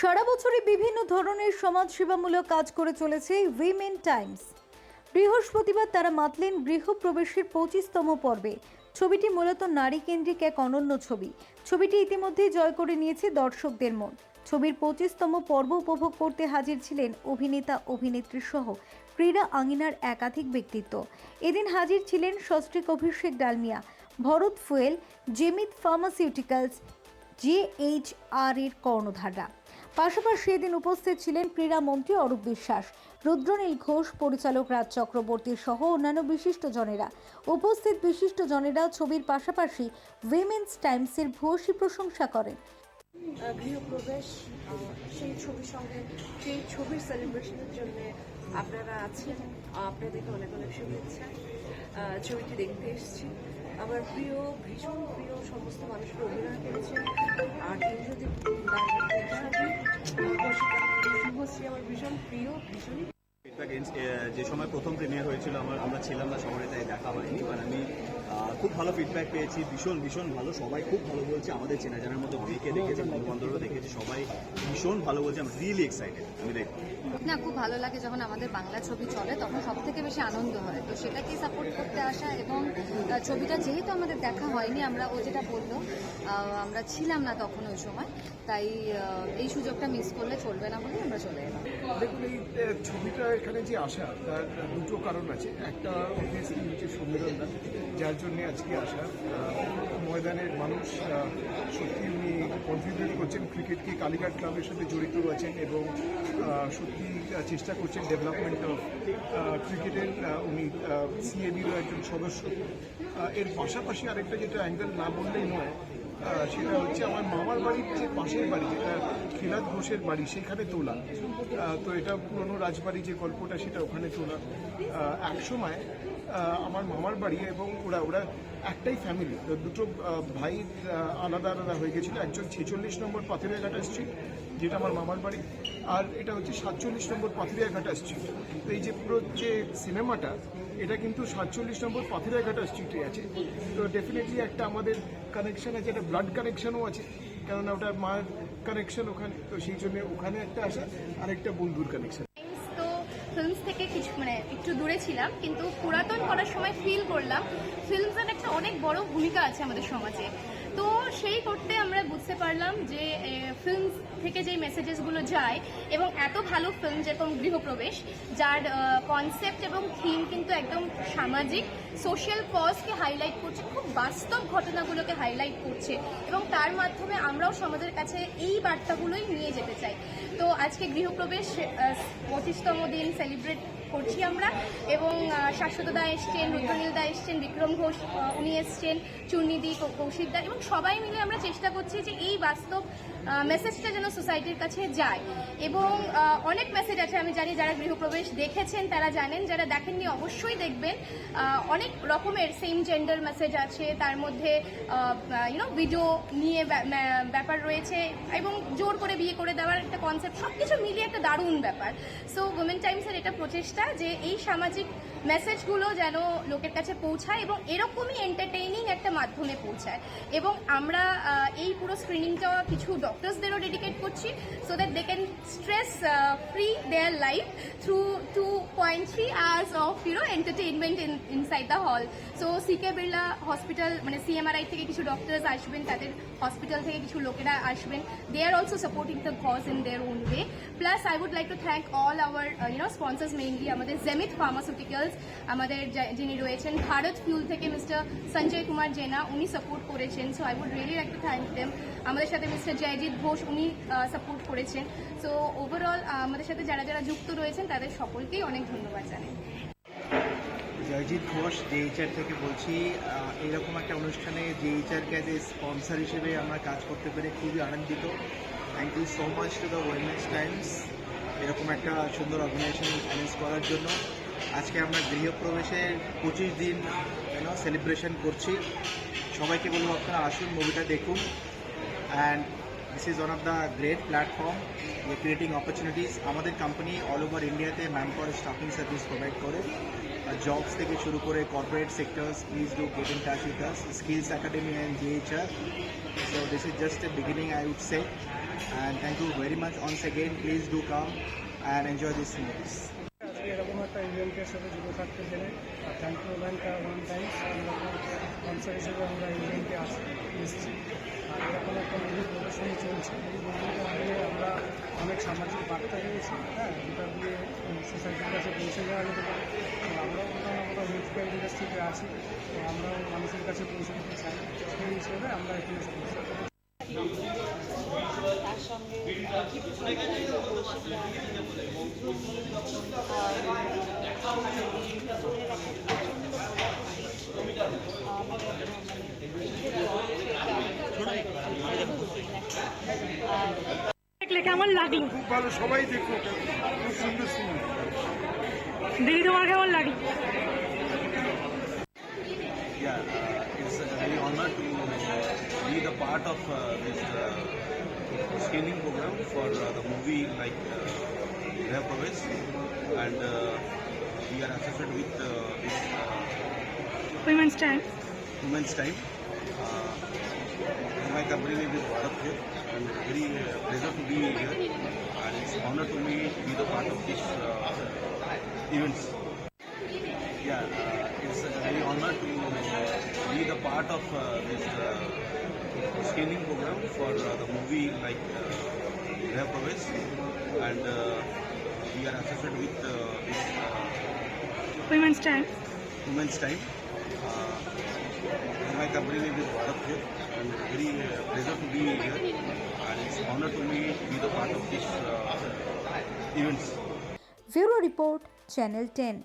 সারা বছরই বিভিন্ন ধরনের সমাজসেবামূলক কাজ করে চলেছে উইমেন টাইমস বৃহস্পতিবার তারা মাতলেন গৃহপ্রবেশের পঁচিশতম পর্বে। ছবিটি মূলত নারী কেন্দ্রিক এক অনন্য ছবি। ছবিটি ইতিমধ্যেই জয় করে নিয়েছে দর্শকদের মন। ছবির পঁচিশতম পর্ব উপভোগ করতে হাজির ছিলেন অভিনেতা, অভিনেত্রী সহ ক্রীড়া আঙিনার একাধিক ব্যক্তিত্ব। এদিন হাজির ছিলেন সস্ত্রিক অভিষেক ডালমিয়া, ভরত ফুয়েল, জেমিত ফার্মাসিউটিক্যালস জেএইচআর এর কর্ণধাররা। পাশাপাশি এদিন উপস্থিত ছিলেন ক্রীড়ামন্ত্রী অরূপ বিশ্বাস, রুদ্রনীল ঘোষ, পরিচালক রাজ চক্রবর্তী সহ অন্যান্য বিশিষ্টজনেরা উপস্থিত বিশিষ্ট বিশিষ্টজনেরা ছবির পাশাপাশি উইমেন্স টাইমসের ভূয়সী প্রশংসা করেন। গৃহপ্রবেশ সেই ছবির সঙ্গে, সেই ছবির সেলিব্রেশনের জন্য আপনারা আছেন। আপনাদেরকে অনেক অনেক শুভেচ্ছা। ছবিটি দেখতে এসেছি। আমার প্রিয়, ভীষণ প্রিয় সমস্ত মানুষকে অভিনয় করেছে। আর শুভশ্রী, আমার ভীষণ প্রিয়, ভীষণই ফিডব্যাক যে সময় প্রথম প্রিমিয়ার হয়েছিল আমার আমরা ছিলাম না শহরে তাই দেখা হয়নি। বাট আমি খুব ভালো ফিডব্যাক পেয়েছি। ভীষণ ভীষণ ভালো। সবাই খুব ভালো বলছে। আমাদের চেনা জানার মতো অনেকে দেখেছে বন্ধু বান্ধবরা দেখেছে। সবাই ভীষণ ভালো বলছে। আমি রিয়েলি এক্সাইটেড আমি দেখব না খুব ভালো লাগে যখন আমাদের বাংলা ছবি চলে তখন সব থেকে বেশি আনন্দ হয়। তো সেটাকেই সাপোর্ট করতে আসা এবং ছবিটা যেহেতু আমাদের দেখা হয়নি আমরা ও যেটা বলল আমরা ছিলাম না তখন ওই সময়। তাই এই সুযোগটা মিস করলে চলবে না বলে আমরা চলে এলাম। দেখুন এই ছবিটা এখানে যে আসা, তার দুটো কারণ আছে। একটা অবভিয়াসলি হচ্ছে সমীরণদা যার জন্য আজকে আসা। ময়দানের মানুষ সত্যি উনি কন্ট্রিবিউট করছেন। ক্রিকেটকে কালীঘাট ক্লাবের সাথে জড়িত আছেন এবং সত্যি চেষ্টা করছেন ডেভেলপমেন্ট অফ ক্রিকেটের উনি সিএবিরও একজন সদস্য। এর পাশাপাশি আরেকটা যেটা অ্যাঙ্গেল না বললেই নয় সেটা হচ্ছে আমার মামার বাড়ির যে পাশের বাড়ি, যেটা খিলাদ ঘোষের বাড়ি, সেখানে তোলা। তো এটা পুরনো রাজবাড়ি যে গল্পটা, সেটা ওখানে তোলা। এক সময় আমার মামার বাড়ি এবং ওরা ওরা একটাই ফ্যামিলি দুটো ভাই আলাদা আলাদা হয়ে গেছিল। একজন ছেচল্লিশ নম্বর পাথুরিয়াঘাটা স্ট্রিট যেটা আমার মামার বাড়ি, আর এটা হচ্ছে সাতচল্লিশ নম্বর পাথুরিয়াঘাটা স্ট্রিট তো এই যে পুরো যে সিনেমাটা এটা কিন্তু সাতচল্লিশ নম্বর পাথুরিয়াঘাটা স্ট্রিটে আছে। তো ডেফিনেটলি একটা আমাদের কানেকশান আছে, একটা ব্লাড কানেকশনও আছে। কেননা ওটা মার কানেকশন ওখানে, তো সেই জন্য ওখানে একটা আসা আর একটা বন্ধুর কানেকশন তো থেকে মানে একটু দূরে ছিলাম, কিন্তু পুরাতন করার সময় ফিল করলাম। ফিল্মসের একটা অনেক বড় ভূমিকা আছে আমাদের সমাজে। তো সেই করতে আমরা বুঝতে পারলাম যে ফিল্মস থেকে যেই মেসেজেসগুলো যায়, এবং এত ভালো ফিল্ম যেরকম গৃহপ্রবেশ, যার কনসেপ্ট এবং থিম কিন্তু একদম সামাজিক সোশ্যাল কজকে হাইলাইট করছে, খুব বাস্তব ঘটনাগুলোকে হাইলাইট করছে, এবং তার মাধ্যমে আমরাও সমাজের কাছে এই বার্তাগুলোই নিয়ে যেতে চাই। তো আজকে গৃহপ্রবেশ পঁচিশতম দিন সেলিব্রেট করছি আমরা। এবং আহ, শাশ্বত দা এসছেন রুদ্রনীল দা এসছেন বিক্রম ঘোষ উনি এসছেন চূর্ণিদি কৌ- কৌশিক দা এবং সবাই মিলে আমরা চেষ্টা করছি যে এই বাস্তব মেসেজটা যেন সোসাইটির কাছে যায়। এবং অনেক মেসেজ আছে আমি জানি যারা গৃহপ্রবেশ দেখেছেন তারা জানেন যারা দেখেননি অবশ্যই দেখবেন। অনেক রকমের সেম জেন্ডার মেসেজ আছে তার মধ্যে ইউনো ভিডিও নিয়ে ব্যা- ব্যা- ব্যাপার রয়েছে এবং জোর করে বিয়ে করে দেওয়ার একটা কনসেপ্ট সব কিছু মিলিয়ে একটা দারুণ ব্যাপার। সো উমেন টাইমসের এটা প্রচেষ্টা যে এই সামাজিক মেসেজগুলো যেন লোকের কাছে পৌঁছায় এবং এরকমই এন্টারটেইনিং একটা মাধ্যমে পৌঁছায়। এবং আমরা এই পুরো স্ক্রিনিংটা কিছু ডক্টরসদেরও ডেডিকেট করছি so that they can stress free their life through two point three hours of you know entertainment in inside the hall so CK Birla hospital মানে সিএমআরআই থেকে কিছু ডক্টরস আসবেন, তাদের হসপিটাল থেকে কিছু লোকেরা আসবেন। They are also supporting the cause in their own way plus I would like to thank all our you know sponsors mainly আমাদের জেমিত ফার্মাসিউটিক্যালস আমাদের যিনি রয়েছেন ভারত ফিউল থেকে মিস্টার সঞ্জয় কুমার জেনা উনি সাপোর্ট করেছেন so I would really like to thank them আমাদের সাথে মিস্টার জয়জিৎ ঘোষ উনি সাপোর্ট করেছেন। সো ওভারঅল আমাদের সাথে যারা যারা যুক্ত রয়েছেন তাদের সকলকেই অনেক ধন্যবাদ জানাই। জয়জিৎ ঘোষ জেইচআর থেকে বলছি আহ, এইরকম একটা অনুষ্ঠানে জেইচআরকে অ্যাজ এ স্পন্সর হিসেবে আমরা কাজ করতে পেরে খুবই আনন্দিত। Thank you so much to the wellness times এরকম একটা সুন্দর অর্গানাইজেশন ম্যানেজ করার জন্য। আজকে আমরা গৃহপ্রবেশের পঁচিশ দিন সেলিব্রেশন করছি। সবাইকে বলব আপনারা আসুন মুভিটা দেখুন। And this is one of the great platform যে ক্রিয়েটিং অপরচুনিটিস আমাদের কোম্পানি অল ওভার ইন্ডিয়াতে man power staffing service provide করে। জবস থেকে শুরু করে corporate sectors please do get in touch with us skills academy and GHR So this is just the beginning I would say and thank you very much once again. Please do come and enjoy this movies. ইভেন্টের সাথে যুক্ত থাকতে পেরে আর thank you bank one আমরা sponsor হিসেবে আমরা ইভেন্টে আসি, এসেছি। আর এরকম একটা মুভি প্রদর্শনী চলছে। এই মুভিটা দিয়ে আমরা অনেক সামাজিক বার্তা পেয়েছি হ্যাঁ যেটা দিয়ে সোসাইটির কাছে পৌঁছে যাওয়া যেতে পারে। আমরাও কোথাও না কোথাও হেলথ কেয়ার ইন্ডাস্ট্রিতে আছি, তো আমরাও মানুষের কাছে পৌঁছে দিতে চাই। সেই হিসেবে আমরা এখানে স্পন্সর দেখলে কেমন লাগলো খুব ভালো সবাই দেখো খুব সুন্দর সিনেমা দিদি তোমার কেমন লাগলো Yeah, uh, it's a very honor to uh, be the part of uh, this uh, screening program for uh, the movie like uh, Reha Pravesh and uh, we are associated with uh, this uh, women's time. Women's time. Uh, my company name is Bharat here. I'm very pleasure to be here and it's honor to me to be the part of this events. Yeah, it's a very honor to be the part of this screening program for the movie like uh, Rapaves and uh, we are associated with uh, this, uh, Women's Time. Women's Time. Uh, my company name is Bharat Group. I'm very pleasure to be here and it's honor to me to be the part of this events. Bureau Report, Channel 10.